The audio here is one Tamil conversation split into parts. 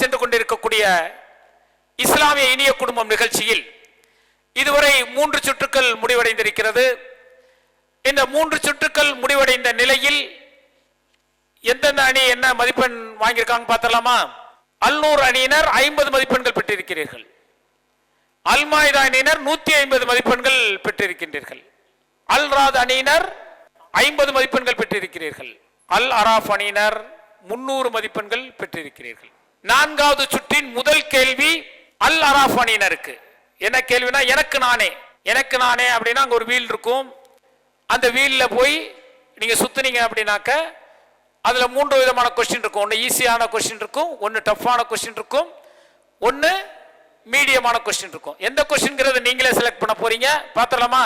சென்று கொண்டிருக்கக்கூடிய இஸ்லாமிய இனிய குடும்பம் நிகழ்ச்சியில் இதுவரை மூன்று சுற்றுக்கள் முடிவடைந்திருக்கிறது. இந்த மூன்று சுற்றுக்கள் முடிவடைந்த நிலையில் எந்தெந்த அணி என்ன மதிப்பெண் வாங்கியிருக்காங்க பார்த்தலாமா அல்நூர் அணியினர் ஐம்பது மதிப்பெண்கள் பெற்றிருக்கிறீர்கள். அல்மாய்தா அணியினர் நூத்தி ஐம்பது மதிப்பெண்கள் பெற்றிருக்கின்றீர்கள். அல் ராத் அணியினர் ஐம்பது மதிப்பெண்கள் பெற்றிருக்கிறீர்கள். அல் அராஃப் அணியினர் முன்னூறு மதிப்பெண்கள் பெற்றிருக்கிறீர்கள். நான்காவது சுற்றின் முதல் கேள்வி அல் அராஃப் அணியினருக்கு என்ன கேள்வினா எனக்கு நானே எனக்கு நானே அப்படின்னா அங்கே ஒரு வீல் இருக்கும். அந்த வீலில் போய் நீங்கள் சுற்றுனீங்க அப்படின்னாக்க அதில் மூன்று விதமான கொஸ்டின் இருக்கும். ஒன்று ஈஸியான கொஸ்டின் இருக்கும் ஒன்று டஃப்பான கொஸ்டின் இருக்கும் ஒன்று மீடியமான கொஸ்டின் இருக்கும். எந்த கொஸ்டின்ங்கிறத நீங்களே செலக்ட் பண்ண போறீங்க. பார்த்தலாமா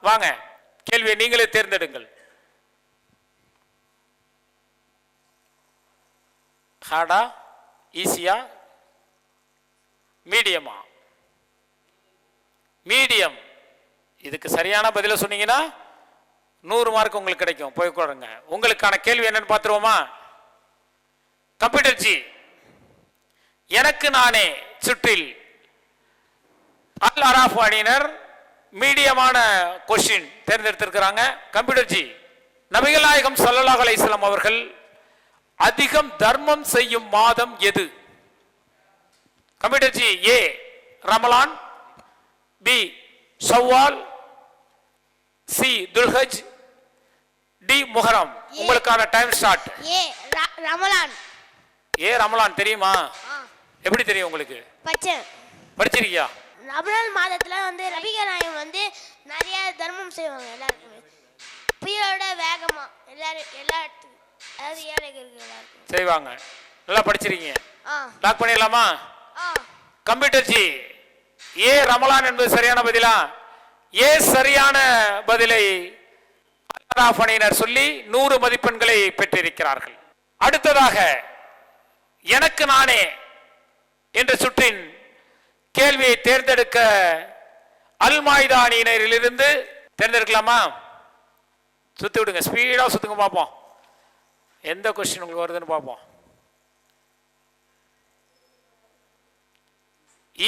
வாங்க. கேள்வியை நீங்களே தேர்ந்தெடுங்கள். ஹாடா? ஈஸியா? மீடியமா? மீடியம். இதுக்கு சரியான பதில சொன்னீங்கன்னா நூறு மார்க் உங்களுக்கு கிடைக்கும். போய் கொடுங்க உங்களுக்கான கேள்வி என்னன்னு பார்த்துருவோமா? கம்ப்யூட்டர் ஜி எனக்கு நானே சுற்றில் அல் அராஃப் அணியினர் மீடியமான கொஸ்டின் தேர்ந்தெடுத்திருக்கிறாங்க. கம்ப்யூட்டர் ஜி நபிகள் நாயகம் சல்லாஹ் அலைஹி அவர்கள் அதிகம் தர்மம் செய்யும் மாதம் எது? Computer ji A Ramadan B Shawwal C Dhul Hajj D Muharram. உங்களுக்கான time start A Ramadan. A Ramadan தெரியுமா? எப்படி தெரியும் உங்களுக்கு? பச்சை படிச்சிருக்கியா? ரமலான் மாதத்துல வந்து ரபிக நாயம் வந்து நிறைய தர்மம் செய்வாங்க எல்லாருக்குமே. புயலோட வேகமா எல்லாரும் எல்லா இடத்துக்கும் ஏழைகளுக்கு எல்லாருக்கும் செய்வாங்க. நல்லா படிச்சிருக்கீங்க. லாக் பண்ணிடலாமா? கம்ப்யூட்டர் ஜி ஏ ரமலான் என்பது சரியான பதிலா? ஏ சரியான பதிலை அணியினர் சொல்லி நூறு மதிப்பெண்களை பெற்றிருக்கிறார்கள். அடுத்ததாக எனக்கு நானே என்ற சுற்றின் கேள்வியை தேர்ந்தெடுக்க அல்மாய்தா அணியினரிலிருந்து தேர்ந்தெடுக்கலாமா? சுத்தி விடுங்க ஸ்பீடா சுத்துங்க பார்ப்போம். எந்த கொஸ்டின் உங்களுக்கு வருதுன்னு பார்ப்போம்.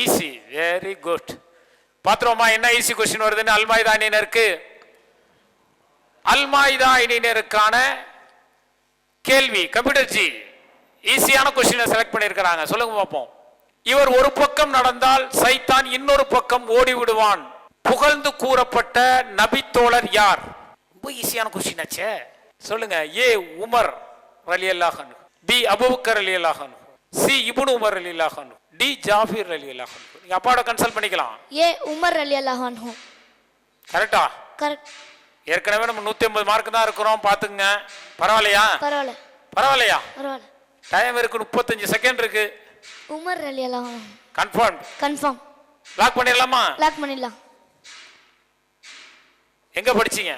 ஈஸி வெரி குட் பாத்திரமா என்ன ஈஸி கொஸ்டின் வருதுன்னு? அல்மாயுதா அணியினருக்கு அல்மாய்தா அணியினருக்கான கேள்வி கம்ப்யூட்டர் ஜி ஈஸியான கொஸ்டினை செலக்ட் பண்ணியிருக்கிறாங்க. சொல்லுங்க பார்ப்போம். இவர் ஒரு பக்கம் நடந்தால் சைத்தான் இன்னொரு பக்கம் ஓடி விடுவான் புகழ்ந்து கூறப்பட்ட நபித்தோழர் யார்? ரொம்ப ஈஸியான கொஸ்டின் ஆச்சே. சொல்லுங்க ஏ உமர் அலி அல்லாஹன் பி அபுபக்கர் அலி அல்லாஹன் சி இப்னு உமர் அலி அல்லாஹன் டி ஜாஃபிர் அலி அல்லாஹன் நீங்க அப்பாவோட கன்சல்ட் பண்ணிக்கலாம். ஏ உமர் அலி அல்லாஹான் கரெக்டா கரெக்ட் ஏற்கனவே நம்ம நூத்தி ஐம்பது மார்க் தான் இருக்கிறோம் பாத்துங்க பரவாயில்லையா? பரவாயில்ல. பரவாயில்லையா? பரவாயில்ல. டைம் இருக்கு முப்பத்தஞ்சு செகண்ட் இருக்கு. உமர் அலி அல்லாஹான் கன்ஃபார்ம் கன்ஃபார்ம் லாக் பண்ணிடலாமா? லாக் பண்ணிடலாம். எங்க படிச்சீங்க?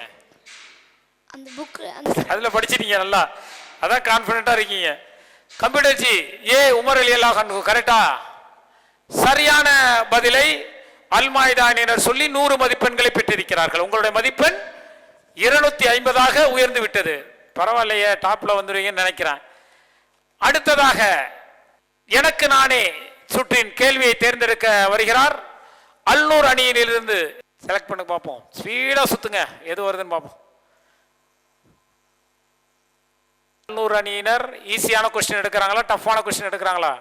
அந்த புக் அதுல படிச்சிட்டீங்க நல்லா. அதான் கான்பிடண்டா இருக்கீங்க. Computer G A Umar Ali Allah கரெக்டா சரியான பதிலை அல்மாய்தானினர் சொல்லி நூறு மதிப்பெண்களை பெற்றிருக்கிறார்கள். உங்களுடைய மதிப்பெண் இருநூத்தி ஐம்பதாக உயர்ந்து விட்டது. பரவாயில்லையே டாப்ல வந்துடுவீங்கன்னு நினைக்கிறேன். அடுத்ததாக எனக்கு நானே சுற்றின் கேள்வியை தேர்ந்தெடுக்க வருகிறார். அல்லூர் அணியிலிருந்து செலக்ட் பண்ணி பார்ப்போம். ஸ்பீடா சுத்துங்க. எது வருதுன்னு பார்ப்போம். நூறு அணியினர் ஈஸியான கொஸ்டின் எடுக்கிறாங்களா டஃப்பான கொஸ்டின் எடுக்கிறாங்களா?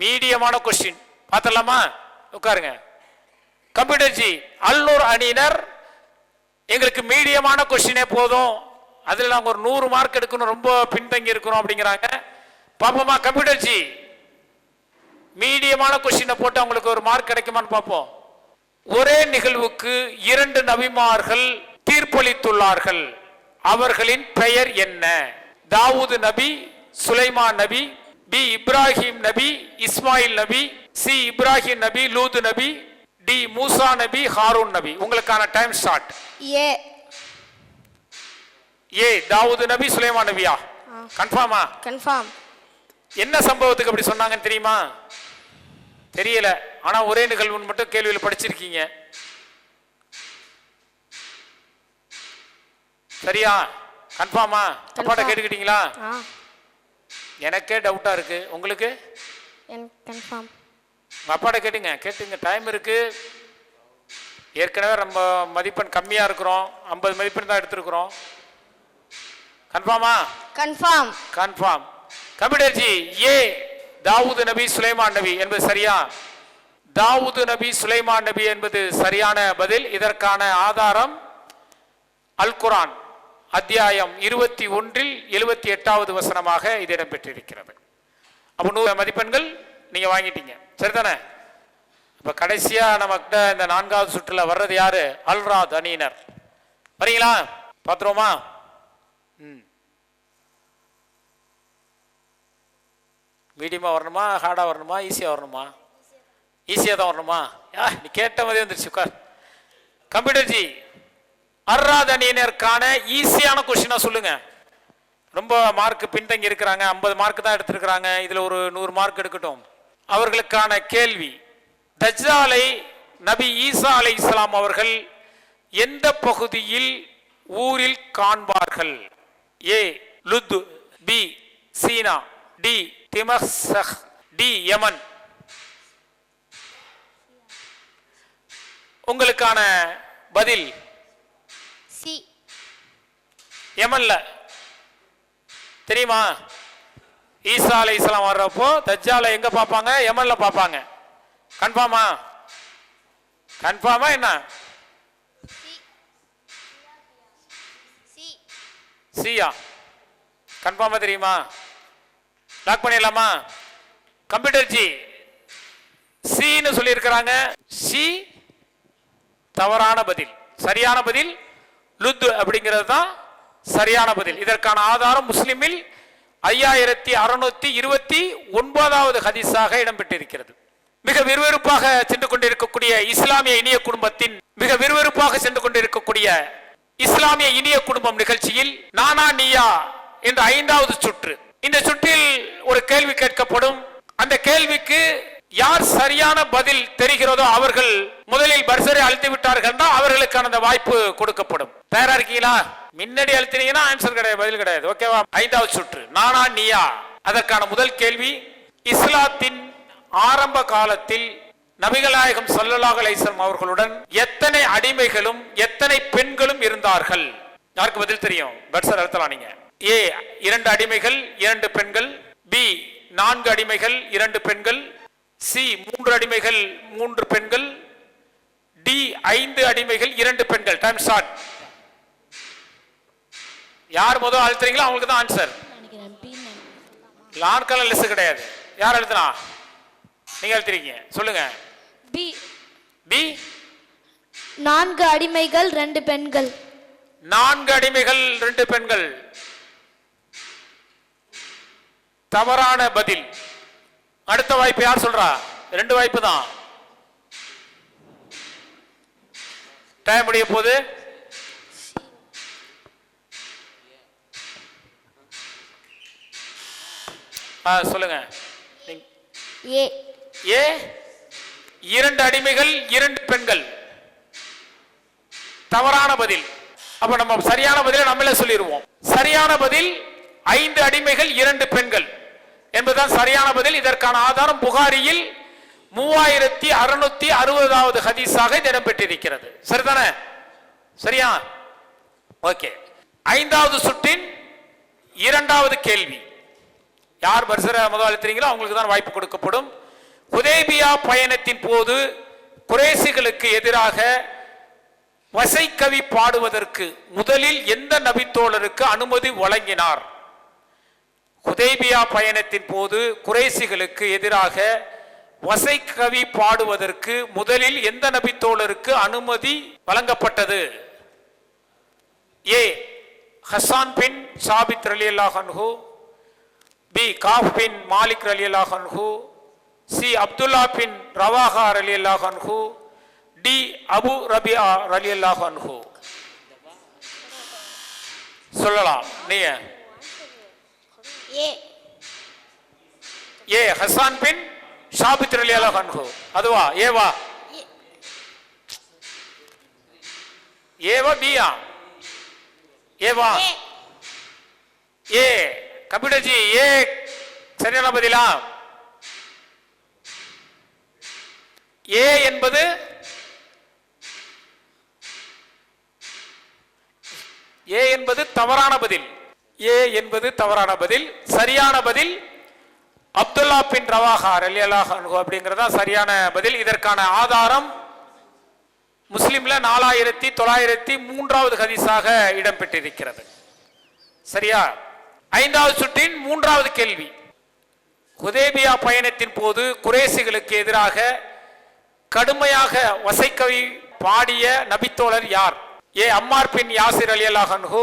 மீடியமான கொஸ்டின் பார்த்தலாமா உட்காருங்க. கம்ப்யூட்டர் ஜி அல்லூர் அணியினர் எங்களுக்கு மீடியமான கொஸ்டினே போதும். அதில் நாங்கள் ஒரு நூறு மார்க் எடுக்கணும் ரொம்ப பின்தங்கி இருக்கிறோம் அப்படிங்கிறாங்க. பாப்போமா கம்ப்யூட்டர் ஜி மீடியமான கொஸ்டினை போட்டு அவங்களுக்கு ஒரு மார்க் கிடைக்குமான்னு பார்ப்போம். ஒரே நிகழ்வுக்கு இரண்டு நபிமார்கள் தீர்ப்பளித்துள்ளார்கள். அவர்களின் பெயர் என்ன? தாவூது நபி சுலைமான் நபி பி இப்ராஹிம் நபி இஸ்மாயில் நபி சி இப்ராஹிம் நபி லூது நபி டி மூசா நபி ஹாரூன் நபி. உங்களுக்கான time start. A. A Dawood நபி சுலைமான் நபியா? கன்ஃபார்மா? கன்ஃபார்ம். என்ன சம்பவத்துக்கு அப்படி சொன்னாங்கன்னு தெரியுமா? தெரியல. ஆனா ஒரே நிகழ்வுன்னு மட்டும் கேள்வியில் படிச்சிருக்கீங்க. சரியா? கன்ஃபார்மா அப்பாட்ட. கேட்டுக்கிட்டீங்களா? எனக்கே டவுட்டாக இருக்கு. உங்களுக்கு? எனக்கு கன்ஃபார்ம் உங்கள் அப்பாட்ட கேட்டுங்க. கேட்டுங்க. டைம் இருக்கு. ஏற்கனவே ரொம்ப மதிப்பெண் கம்மியாக இருக்கிறோம். ஐம்பது மதிப்பெண் தான் எடுத்திருக்கிறோம். கன்ஃபார்மா confirm confirm computer G A. Dawood நபி சுலைமான் நபி. என்பது சரியா? தாவூது நபி சுலைமான் நபி என்பது சரியான பதில். இதற்கான ஆதாரம் அல் குரான் அத்தியாயம் இருபத்தி ஒன்றில் எழுபத்தி எட்டாவது வசனமாக இது இடம்பெற்றிருக்கிறது. அப்போ நூறு மதிப்பெண்கள் நீங்கள் வாங்கிட்டீங்க. சரிதானே? இப்போ கடைசியாக நம்மகிட்ட இந்த நான்காவது சுற்றுல வர்றது யாரு? அல்ராத் அணியினர் வரீங்களா? பார்த்துருவோமா ம். மீடியமாக வரணுமா? ஹார்டாக வரணுமா? ஈஸியாக வரணுமா? ஈஸியாக தான் வரணுமா? யா, நீ கேட்ட மாதிரி வந்துருச்சு உட்கார். கம்ப்யூட்டர் ஜி அர்ராதனியினருக்கான ஈஸியான கொஷினா சொல்லுங்க. ரொம்ப மார்க் பின்தங்கி இருக்கிறாங்க ஐம்பது மார்க் தான் எடுத்திருக்கிறாங்க இதுல ஒரு நூறு மார்க் எடுக்கட்டும். அவர்களுக்கான கேள்வி தஜ்ஜாலை நபி ஈசா அலை இஸ்லாம் அவர்கள் எந்த பகுதியில் ஊரில் காண்பார்கள்? ஏ லுத்து பி சீனா டி திமசக் டி யமன். உங்களுக்கான பதில் யமன்ல. தெரியுமா? ஈசா அலை இஸ்லாம் வர்றப்போ தஜ்ஜாலை எங்க பார்ப்பாங்க? யமன்ல பார்ப்பாங்க. கன்ஃபார்மா? கன்ஃபார்மா என்ன? சி. சியா. கன்ஃபார்மா தெரியுமா? லாக் பண்ணிடலாமா? Computer G. சின்னு சொல்லியிருக்கிறாங்க. சி தவறான பதில். சரியான பதில் லுத் அப்படிங்கிறது தான் சரியான பதில். இதற்கான ஆதாரம் முஸ்லிமில் ஐயாயிரத்தி அறுநூத்தி இருபத்தி ஒன்பதாவது ஹதீஸாக இடம்பெற்றிருக்கிறது. மிக விறுவிறுப்பாக சென்று கொண்டிருக்கக்கூடிய இஸ்லாமிய இனிய குடும்பத்தின் மிக விறுவிறுப்பாக சென்று கொண்டிருக்கக்கூடிய இஸ்லாமிய இனிய குடும்பம் நிகழ்ச்சியில் நானா நீயா என்ற ஐந்தாவது சுற்று. இந்த சுற்றில் ஒரு கேள்வி கேட்கப்படும். அந்த கேள்விக்கு யார் சரியான பதில் தெரிகிறதோ அவர்கள் முதலில் பரிசரை அழுத்தி விட்டார்கள் அவர்களுக்கான அந்த வாய்ப்பு கொடுக்கப்படும். தயாரா இருக்கீங்களா? மின்னடி அழுத்தினீங்கன்னா ஆன்சர் கிடையாது பதில் கிடையாது. ஓகேவா ஐந்தாவது சுற்று. நானா நீயா? அதற்கான முதல் கேள்வி இஸ்லாத்தின் ஆரம்ப காலத்தில் நபிகளாயகம் சல்லல்லாஹ் அலைசம் அவர்களுடன் எத்தனை அடிமைகளும் எத்தனை பெண்களும் இருந்தார்கள்? யாருக்கு பதில் தெரியும்? பட்சர் அழுத்தலாம் நீங்க. ஏ இரண்டு அடிமைகள் இரண்டு பெண்கள். பி நான்கு அடிமைகள் இரண்டு பெண்கள். சி மூன்று அடிமைகள் மூன்று பெண்கள். டி ஐந்து அடிமைகள் இரண்டு பெண்கள். டைம் ஸ்டார்ட் யார் முதல் அழுத்துறீங்களோ அவங்களுக்கு தான் ஆன்சர் கலர் லிஸ்ட் கிடையாது. யார் எழுதுனா நீங்க எழுத்துறீங்க சொல்லுங்க. பி பி நான்கு அடிமைகள் ரெண்டு பெண்கள். நான்கு அடிமைகள் ரெண்டு பெண்கள். தவறான பதில். அடுத்த வாய்ப்பு யார் சொல்றா? ரெண்டு வாய்ப்பு தான். டைம் முடிய போகுது. ஆ சொல்லுங்க. ஏ. ஏ இரண்டு அடிமைகள் இரண்டு பெண்கள். தவறான பதில். அப்ப நம்ம சரியான பதிலை நம்மளே சொல்லிடுவோம் சரியான பதில் ஐந்து அடிமைகள் இரண்டு பெண்கள். என்பதுதான் சரியான பதில். இதற்கான ஆதாரம் புகாரியில் மூவாயிரத்தி அறுநூத்தி அறுபதாவது ஹதீஸாக இது இடம்பெற்றிருக்கிறது. சரிதானே? சரியா? ஓகே. ஐந்தாவது சுற்றின் இரண்டாவது கேள்வி. யார் பர்சர முதல் அழுத்துறீங்களோ அவங்களுக்கு தான் வாய்ப்பு கொடுக்கப்படும். குதேபியா பயணத்தின் போது குறைசிகளுக்கு எதிராக வசைக்கவி பாடுவதற்கு முதலில் எந்த நபித்தோழருக்கு அனுமதி வழங்கினார்? குதேபியா பயணத்தின் போது குறைசிகளுக்கு எதிராக வசைக்கவி பாடுவதற்கு முதலில் எந்த நபித்தோழருக்கு அனுமதி வழங்கப்பட்டது? ஏ. ஹசான் பின் சாபித் அலி அல்லாஹன்ஹூ பி காஃப் பின் மாலிக் அலி அல்லாஹன்ஹூ சி அப்துல்லா பின் ரவாஹா அலி அல்லாஹன்ஹூ டி அபு ரபியா அலி அல்லாஹன்ஹூ சொல்லலாம். நீங்க. ஏ. ஏ ஹசான் பின் ஷாபித் அலி அல்லாஹன்ஹூ அதுவா? ஏவா? ஏவா பியா? ஏவா? ஏ. ஏ ஏ சரியான பதிலா? ஏ என்பது ஏ என்பது தவறான பதில். ஏ என்பது தவறான பதில். சரியான பதில் அப்துல்லா பின் ரவாஹா ரலியல்லாஹு அப்படிங்கிறதா சரியான பதில். இதற்கான ஆதாரம் முஸ்லிம்ல நாலாயிரத்தி தொள்ளாயிரத்தி மூன்றாவது ஹதீஸாக இடம்பெற்றிருக்கிறது. சரியா? ஐந்தாவது சுற்றின் மூன்றாவது கேள்வி. குதேபியா பயணத்தின் போது குரேசிகளுக்கு எதிராக கடுமையாக வசைக்கவி பாடிய நபித்தோழர் யார்? ஏ அம்மார் பின் யாசிர் அலி அல்லாஹன்ஹு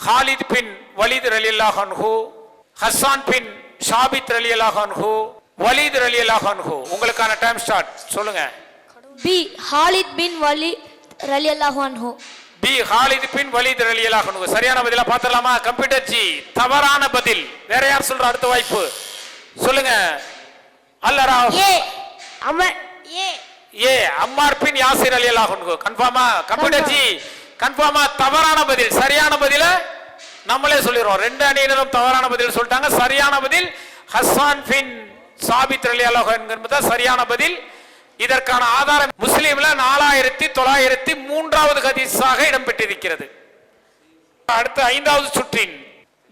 ஹாலித் பின் வலித் அலி அல்லாஹன்ஹு ஹசான் பின் ஷாபித் அலி அல்லாஹன்ஹு வலீத் அலி அல்லாஹன்ஹு உங்களுக்கான டைம் ஸ்டார்ட் சொல்லுங்க. பி ஹாலித் பின் வலி ரலி அல்லாஹன் பி ஹாலித் பின் வலீத் அல்லாஹன்ஹு சரியான பதிலா பாத்திரலாமா கம்ப்யூட்டர் ஜி தவறான பதில். வேற யார் சொல்ற அடுத்த வாய்ப்பு? சொல்லுங்க. அல்லரா A Ammar A. A Ammar bin Yasir அலி அல்லாஹ் கன்ஃபார்மா கம்ப்யூட்டர் ஜி கன்ஃபார்மா தவறான பதில். சரியான பதில நம்மளே சொல்லிடுறோம். ரெண்டு அணியினரும் தவறான பதில் சொல்லிட்டாங்க. சரியான பதில் ஹஸ்ஸான் பின் சாபித் அலி அல்லாஹ் என்பது சரியான பதில். இதற்கான ஆதாரம் முஸ்லீம்ல நாலாயிரத்தி தொள்ளாயிரத்தி மூன்றாவது ஹதீஸாக இடம்பெற்றிருக்கிறது. அடுத்து ஐந்தாவது சுற்றின்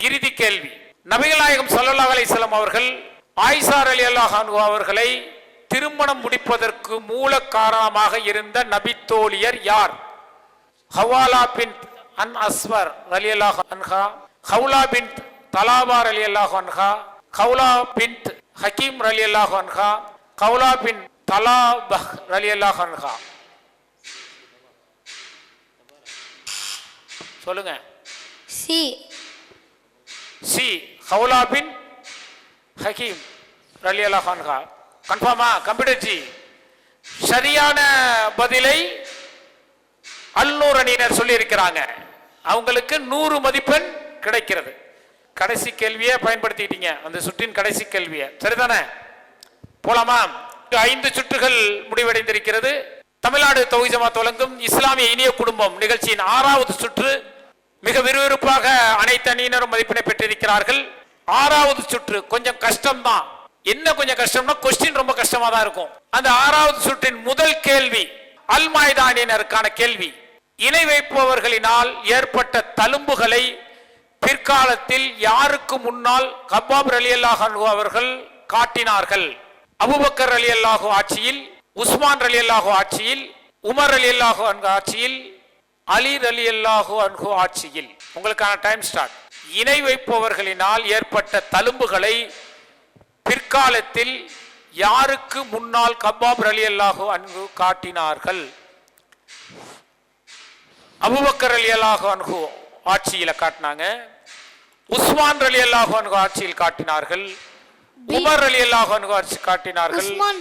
இறுதி கேள்வி. நபிகள் நாயகம் அலிசல்லாம் அவர்கள் ஆயிஷா அலி அன்ஹு அவர்களை திருமணம் முடிப்பதற்கு மூல காரணமாக இருந்த நபித்தோழியர் யார்? ஹவாலா பின் அன் அஸ்வர் அலி அல்லாஹ் அன்ஹா ஹவுலா பின் தலாபா அல்லாஹ் அன்ஹா ஹவுலா பின் ஹக்கீம் ரலியல்லாஹு அன்ஹா கவுலா பின் தலாபஹ் ரலியல்லாஹு அன்ஹா. சொல்லுங்க. C. C Khawla bin Hakim ரலியல்லா ஹான்ஹா கன்ஃபார்மா கம்ப்யூட்டர் ஜி சரியான பதிலை அல்லூர் அணியினர் சொல்லி இருக்கிறாங்க அவங்களுக்கு நூறு மதிப்பெண் கிடைக்கிறது. கடைசி கேள்வியை பயன்படுத்திட்டீங்க. அந்த சுற்றின் கடைசி கேள்வியை. சரிதானே? போலாமா? ஐந்து சுற்றுகள் முடிவடைந்திருக்கிறது. தமிழ்நாடு தொகுதி ஜமாத் வழங்கும் இஸ்லாமிய இனிய குடும்பம் நிகழ்ச்சியின் ஆறாவது சுற்று. மிக விறுவிறுப்பாக அனைத்து அணியினரும் மதிப்பினை பெற்றிருக்கிறார்கள். ஆறாவது சுற்று கொஞ்சம் கஷ்டம்தான். என்ன கொஞ்சம் கஷ்டம்னா கொஸ்டின் ரொம்ப கஷ்டமா தான் இருக்கும். அந்த ஆறாவது சுற்றின் முதல் கேள்வி அல்மாய்தா அணியினருக்கான கேள்வி. இணை வைப்பவர்களினால் ஏற்பட்ட தழும்புகளை பிற்காலத்தில் யாருக்கு முன்னால் கபாப் அலி அவர்கள் காட்டினார்கள்? அபுபக்கர் அலி அல்லாஹு ஆட்சியில் உஸ்மான் அலி அல்லாஹு ஆட்சியில் உமர் அலி அல்லாஹு அன்கு ஆட்சியில் அலி அலி அல்லாஹு அன்கு ஆட்சியில். உங்களுக்கான டைம் ஸ்டார்ட் இணை வைப்பவர்களினால் ஏற்பட்ட தழும்புகளை பிற்காலத்தில் யாருக்கு முன்னால் கபாப் அலி அல்லாஹு அன்கு காட்டினார்கள்? அபுபக்கர் அலி அல்லாஹு அன்கு ஆட்சியில் காட்டினாங்க. உஸ்மான் அலி அல்லாஹு அன்கு ஆட்சியில் காட்டினார்கள். உமர் அலி அல்லாஹு ஆட்சி காட்டினார்கள். உஸ்மான்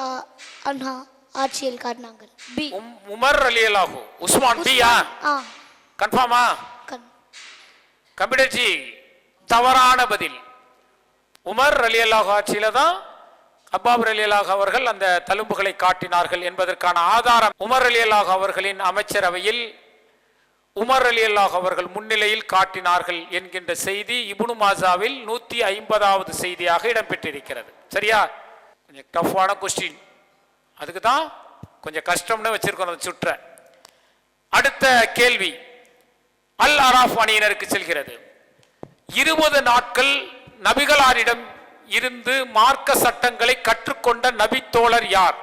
ஆ- அன்ஹா ஆட்சியில் காட்டினாங்க பி. உம்- உமர் அலி அல்லாஹு. உஸ்மான் பியா கன்ஃபார்மா கண் கம்ப்யூட்டர் ஜி தவறான பதில். உமர் அலி அல்லாஹ் ஆட்சியில தான் அப்பாபர் அலி அல்லாஹ் அவர்கள் அந்த தழும்புகளை காட்டினார்கள் என்பதற்கான ஆதாரம் உமர் அலி அல்லாஹ் அவர்களின் அமைச்சரவையில் உமர் அலி அல்லாஹ் அவர்கள் முன்னிலையில் காட்டினார்கள் என்கின்ற செய்தி இபுனு மாசாவில் நூத்தி ஐம்பதாவது செய்தியாக இடம்பெற்றிருக்கிறது. சரியா? கொஞ்சம் டஃப்பான கொஸ்டின் அதுக்கு தான் கொஞ்சம் கஷ்டம்னு வச்சிருக்கோம் அந்த சுற்ற. அடுத்த கேள்வி. அல் அராஃப் அணியினருக்கு செல்கிறது. இருபது நாட்கள் நபிகளாரிடம் இருந்து மார்க்க சட்டங்களை கற்றுக்கொண்ட நபித்தோழர் யார்?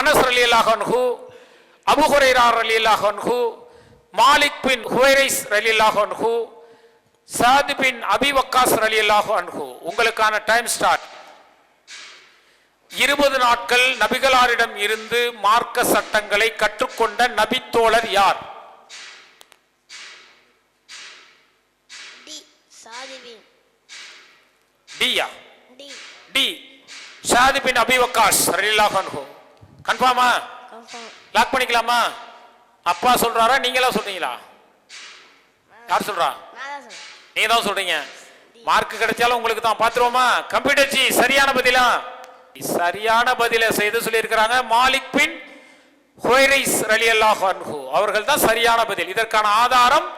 அனஸ் அலி அல்லாஹன்ஹு அபுஹுரைரார் அலி அல்லாஹன்ஹு மாலிக் பின் ஹுவைரைஸ் அலி அல்லாஹன்ஹு சாத் பின் அபி வக்காஸ் அலி அல்லாஹு அன்ஹு. உங்களுக்கான டைம் ஸ்டார்ட். இருபது நாட்கள் நபிகளாரிடம் இருந்து மார்க்க சட்டங்களை கற்றுக்கொண்ட நபி தோழர் யார் டியா? டி. டி. ஷாதி பின் அபி வக்காஸ் ரலியல்லாஹு அன்ஹு. கன்ஃபார்ம் லாக் பண்ணிக்கலாமா? அப்பா சொல்றாரா? நீங்களா சொல்றீங்களா? யார் சொல்றா? நான் தான் சொல்றீங்க. மார்க் கிடைச்சாலும் உங்களுக்கு தான். பாத்துருவோமா கம்ப்யூட்டர் ஜி சரியான பதிலா? சரியான பதில செய்து சொல்லியிருக்கிறாங்க. மாலிக் பின் ஹுவைரைஸ் ரலியல்லாஹு அன்ஹு. அவர்கள் தான் சரியான பதில். இதற்கான ஆதாரம்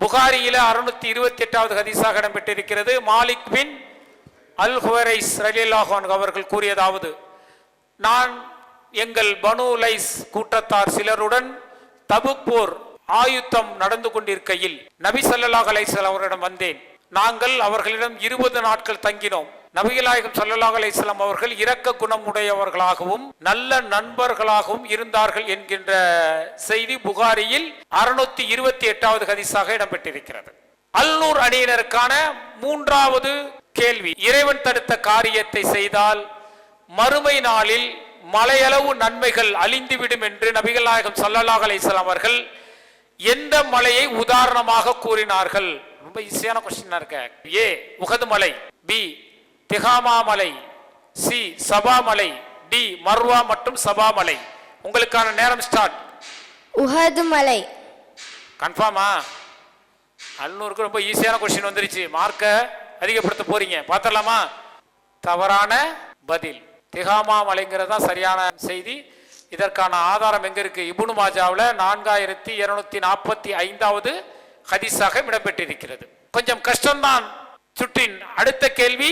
புகாரியில அறுநூத்தி இருபத்தி எட்டாவது ஹதீஸாக இடம்பெற்றிருக்கிறது. மாலிக் பின் அல் ஹுவரைஸ் ரலியல்லாஹு அவர்கள் கூறியதாவது நான் எங்கள் பனு லைஸ் கூட்டத்தார் சிலருடன் தபுக் போர் ஆயுத்தம் நடந்து கொண்டிருக்கையில் நபி ஸல்லல்லாஹு அவரிடம் வந்தேன். நாங்கள் அவர்களிடம் இருபது நாட்கள் தங்கினோம். நபிகளாயகம் சல்லாஹ் அலைஹி அவர்கள் இரக்க குணம் உடையவர்களாகவும் நல்ல நண்பர்களாகவும் இருந்தார்கள் என்கின்ற செய்தி புகாரியில் அறுநூத்தி இருபத்தி எட்டாவது ஹதீஸாக இடம்பெற்றிருக்கிறது. அல்லூர் அணியினருக்கான மூன்றாவது கேள்வி இறைவன் தடுத்த காரியத்தை செய்தால் மறுமை நாளில் மலையளவு நன்மைகள் அழிந்துவிடும் என்று நபிகள் நாயகம் ஸல்லல்லாஹு அலைஹி வஸல்லம் அவர்கள் எந்த மலையை உதாரணமாக கூறினார்கள்? ரொம்ப ஈஸியான கொஸ்டினா இருக்க. ஏ உகது மலை பி திகாமா மலை சி சபா மலை டி மர்வா மற்றும் சபா மலை. உங்களுக்கான நேரம் ஸ்டார்ட் உஹது மலை. கன்ஃபார்மா அல்நூறுக்கு ரொம்ப ஈஸியான கொஸ்டின் வந்துருச்சு. மார்க்கை அதிகப்படுத்த போறீங்க. பார்த்துடலாமா? தவறான பதில். திகாமா மலைங்கிறது தான் சரியான செய்தி. இதற்கான ஆதாரம் எங்க இருக்கு? இபுனு மாஜாவில் நான்காயிரத்தி இருநூத்தி நாற்பத்தி ஐந்தாவது ஹதீஸாக இடம்பெற்றிருக்கிறது. கொஞ்சம் கஷ்டம்தான். சுற்றின் அடுத்த கேள்வி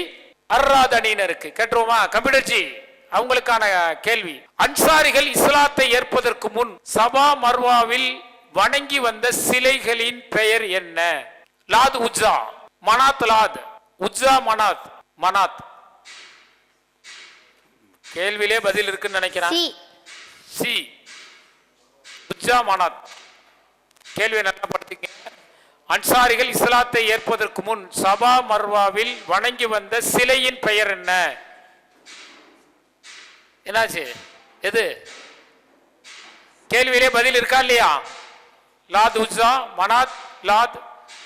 அர்ராத் அணியினருக்கு கேட்டுருவோமா? கம்ப்யூட்டர்ஜி அவங்களுக்கான கேள்வி. அன்சாரிகள் இஸ்லாத்தை ஏற்பதற்கு முன் சபா மர்வாவில் வணங்கி வந்த சிலைகளின் பெயர் என்ன? லாத் உஜ்ஜா மனாத் லாத். உஜ்ஜா மனாத் மனாத். கேள்வியிலே பதில் இருக்குன்னு நினைக்கிறேன். சி. சி. உஜ்ஜா மனாத் கேள்வியை நல்லா படுத்திங்க அன்சாரிகள் இஸ்லாத்தை ஏற்பதற்கு முன் சபா மர்வாவில் வணங்கி வந்த சிலையின் பெயர் என்ன? என்னாச்சு? எது? கேள்வியிலே பதில் இருக்கா இல்லையா? Lat Uzza Manat Lat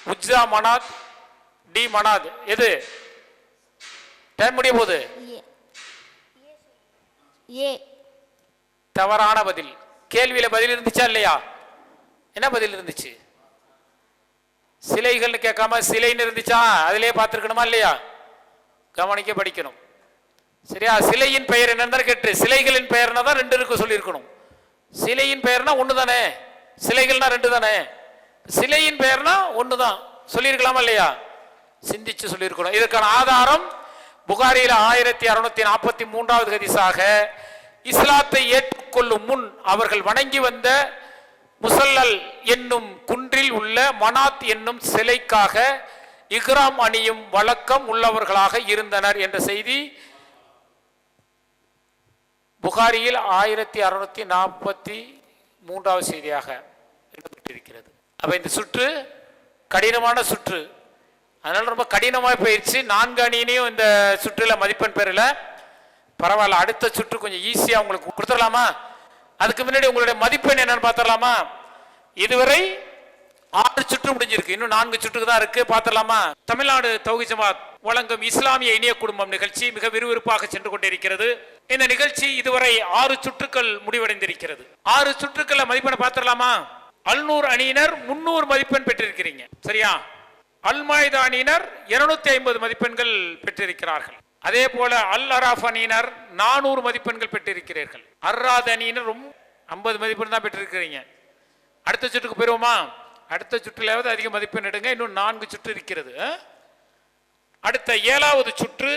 Uzza Manat D Manat. எது? டைம் முடிய போகுது. ஏ. தவறான பதில். கேள்வியில பதில் இருந்துச்சா இல்லையா? என்ன பதில் இருந்துச்சு? சிலைகள்னு கேட்காம சிலைன்னு இருந்துச்சா? அதிலே பார்த்துருக்கணுமா இல்லையா? கவனிக்க படிக்கணும். சரியா? சிலையின் பெயர் என்னன்னு கேட்டு சிலைகளின் பெயர்னா தான் ரெண்டு இருக்கு சொல்லியிருக்கணும். சிலையின் பெயர்னா ஒன்று தானே? சிலைகள்னா ரெண்டு தானே? சிலையின் பெயர்னா ஒன்று தான் சொல்லியிருக்கலாமா இல்லையா? சிந்திச்சு சொல்லியிருக்கணும். இதற்கான ஆதாரம் புகாரியில் ஆயிரத்தி அறுநூத்தி நாற்பத்தி மூன்றாவது ஹதீஸாக இஸ்லாத்தை ஏற்றுக்கொள்ளும் முன் அவர்கள் வணங்கி வந்த முசல்லல் என்னும் குன்றில் உள்ள மனாத் என்னும் சிலைக்காக இக்ராம் அணியும் வழக்கம் உள்ளவர்களாக இருந்தனர் என்ற செய்தி புகாரியில் ஆயிரத்தி அறுநூத்தி நாற்பத்தி மூன்றாவது செய்தியாக இடம்பெற்றிருக்கிறது அப்ப இந்த சுற்று கடினமான சுற்று. அதனால ரொம்ப கடினமாக போயிடுச்சு நான்கு அணியினையும் இந்த சுற்றில் மதிப்பெண் பெறல. பரவாயில்ல அடுத்த சுற்று கொஞ்சம் ஈஸியாக உங்களுக்கு கொடுத்துடலாமா? அதுக்கு முன்னாடி உங்களுடைய மதிப்பெண் என்னன்னு பார்த்துடலாமா? இதுவரை ஆறு சுற்று முடிஞ்சிருக்கு. இன்னும் நான்கு சுற்றுக்கு தான் இருக்கு. பார்த்துடலாமா? தமிழ்நாடு தௌகி ஜமாத் வழங்கும் இஸ்லாமிய இணைய குடும்பம் நிகழ்ச்சி மிக விறுவிறுப்பாக சென்று கொண்டிருக்கிறது. இந்த நிகழ்ச்சி இதுவரை ஆறு சுற்றுக்கள் முடிவடைந்திருக்கிறது. ஆறு சுற்றுக்களை மதிப்பெண் பார்த்துடலாமா? அல்நூறு அணியினர் முன்னூறு மதிப்பெண் பெற்றிருக்கிறீங்க. சரியா? அல்மாயுதா அணியினர் இருநூத்தி ஐம்பது மதிப்பெண்கள் பெற்றிருக்கிறார்கள். அதே போல அல் அராஃப் அணியினர் நானூறு மதிப்பெண்கள் பெற்றிருக்கிறீர்கள். அர்ராத் அணியினர் ரொம்ப ஐம்பது மதிப்பெண் தான் பெற்றிருக்கிறீங்க. அடுத்த சுற்றுக்கு போயிருவோமா? அடுத்த சுற்றுலாவது அதிக மதிப்பெண் எடுங்க. இன்னும் நான்கு சுற்று இருக்கிறது. அடுத்த ஏழாவது சுற்று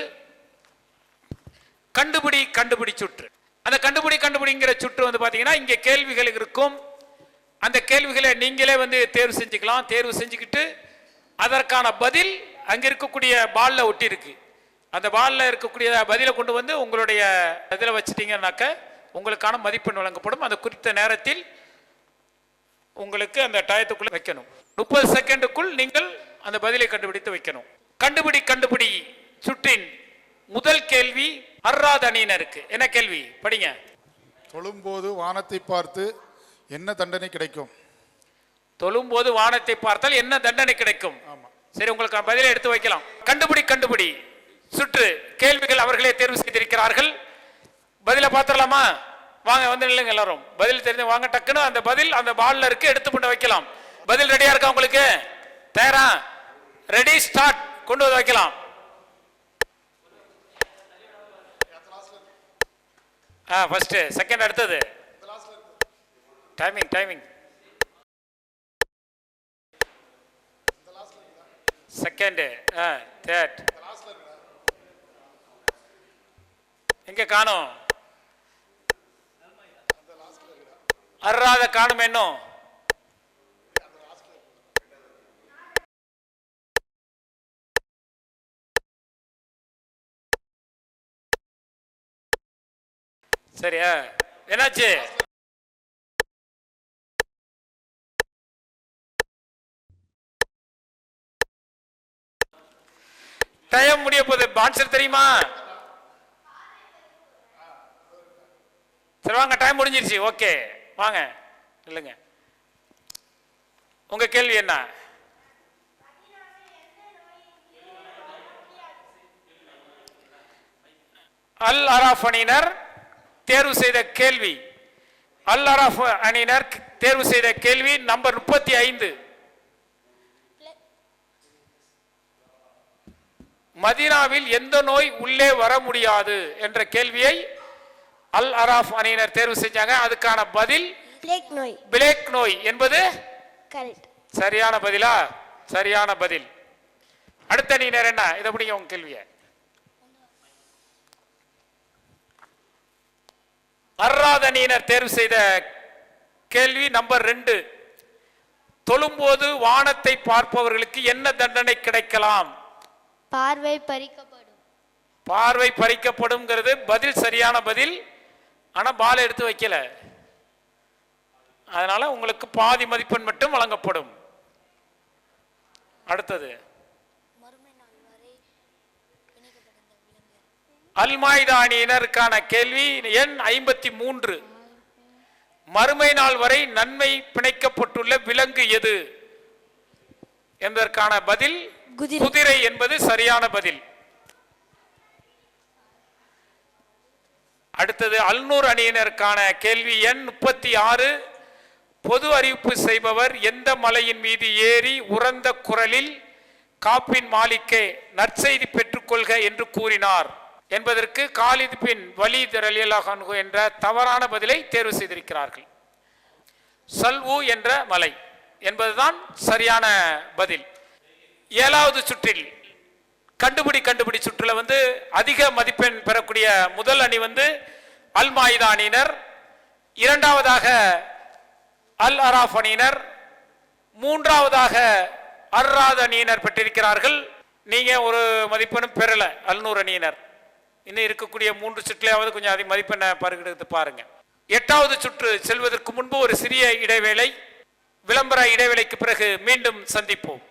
கண்டுபிடி கண்டுபிடி சுற்று. அந்த கண்டுபிடி கண்டுபிடிங்கிற சுற்று வந்து பார்த்தீங்கன்னா இங்கே கேள்விகள் இருக்கும். அந்த கேள்விகளை நீங்களே வந்து தேர்வு செஞ்சுக்கலாம். தேர்வு செஞ்சுக்கிட்டு அதற்கான பதில் அங்க இருக்கக்கூடிய பால்ல ஒட்டி இருக்கு அந்த பால்ல இருக்கக்கூடிய பதிலை கொண்டு வந்து உங்களுடைய இதில் வச்சிட்டீங்கன்னாக்க உங்களுக்கான மதிப்பெண் வழங்கப்படும். அந்த குறித்த நேரத்தில் உங்களுக்கு அந்த டயத்துக்குள்ள வைக்கணும். முப்பது செகண்டுக்குள் நீங்கள் அந்த பதிலை கண்டுபிடித்து வைக்கணும். கண்டுபிடி கண்டுபிடி. சுற்றின் முதல் கேள்வி அர்ராத் அணியினருக்கு என்ன கேள்வி? படிங்க. தொழும்போது வானத்தை பார்த்து என்ன தண்டனை கிடைக்கும்? தொழும்போது வானத்தை பார்த்தால் என்ன தண்டனை கிடைக்கும்? சரி உங்களுக்கு பதிலை எடுத்து வைக்கலாம். கண்டுபிடி கண்டுபிடி. சுற்று கேள்விகள் அவர்களே தேர்வு செய்திருக்கிறார்கள். பதிலை பார்த்துடலாமா? வாங்க வந்து நில்லுங்க எல்லாரும். பதில் தெரிஞ்சு வாங்க டக்குன்னு அந்த பதில் அந்த பால்ல இருக்கு எடுத்து கொண்டு வைக்கலாம். பதில் ரெடியா இருக்கா உங்களுக்கு? தயாரா? ரெடி ஸ்டார்ட் கொண்டு வந்து வைக்கலாம். ஆ ஃபர்ஸ்ட் செகண்ட் அடுத்தது. டைமிங் டைமிங் செகண்ட் ஆ தேர்ட் எங்கே காணோம்? அர்றாத காணும் என்னும் சரியா? என்னாச்சு? டைம் முடிய போகுது. ஆன்சர் தெரியுமா? சரி வாங்க டைம் முடிஞ்சிருச்சு. ஓகே வாங்க இல்லைங்க உங்க கேள்வி என்ன? அல் அராஃப் அணியினர் தேர்வு செய்த கேள்வி. அல் அராஃப் அணியினர் தேர்வு செய்த கேள்வி நம்பர் முப்பத்தி ஐந்து. மதீனாவில் எந்த நோய் உள்ளே வர முடியாது என்ற கேள்வியை அல் அராஃப் அணியினர் தேர்வு செஞ்சாங்க. அதுக்கான பதில் பிளேக் நோய். பிளேக் நோய் என்பது சரியான பதிலா? சரியான பதில். அடுத்த அணியினர் என்ன? இதை முடிங்க உங்க கேள்வியை. அர்ராத அணியினர் தேர்வு செய்த கேள்வி நம்பர் ரெண்டு. தொழும்போது வானத்தை பார்ப்பவர்களுக்கு என்ன தண்டனை கிடைக்கலாம்? பார்வை பறிக்கப்படும். பார்வை பறிக்கப்படும்ங்கிறது பதில் சரியான பதில். ஆனா பால் எடுத்து வைக்கல. அதனால உங்களுக்கு பாதி மதிப்பெண் மட்டும் வழங்கப்படும். அடுத்தது. அல்மாய்தா அணியினருக்கான கேள்வி எண் ஐம்பத்தி மூன்று மறுமை நாள் வரை நன்மை பிணைக்கப்பட்டுள்ள விலங்கு எது? என்பதற்கான பதில் குதிரை. குதிரை என்பது சரியான பதில். அடுத்தது அல்நூர் அணியினருக்கான கேள்வி எண் முப்பத்தி ஆறு. பொது அறிவிப்பு செய்பவர் எந்த மலையின் மீது ஏறி உறந்த குரலில் காப்பின் மாலிக்கே நற்செய்தி பெற்றுக்கொள்க என்று கூறினார் என்பதற்கு காலித் பின் வலித் ரலியல்லாஹு என்ற தவறான பதிலை தேர்வு செய்திருக்கிறார்கள். சல்வு என்ற மலை என்பதுதான் சரியான பதில். ஏழாவது சுற்றில் கண்டுபிடி கண்டுபிடி சுற்றில் வந்து அதிக மதிப்பெண் பெறக்கூடிய முதல் அணி வந்து அல் மாயுதா அணியினர். இரண்டாவதாக அல் அராஃப் அணியினர். மூன்றாவதாக அர்ராத் அணியினர் பெற்றிருக்கிறார்கள். நீங்கள் ஒரு மதிப்பெண்ணும் பெறலை அல்நூர் அணியினர். இன்னும் இருக்கக்கூடிய மூன்று சுற்றுலையாவது கொஞ்சம் அதிக மதிப்பெண்ணை பருகெடுத்து பாருங்க. எட்டாவது சுற்று செல்வதற்கு முன்பு ஒரு சிறிய இடைவேளை. விளம்பர இடைவேளைக்கு பிறகு மீண்டும் சந்திப்போம்.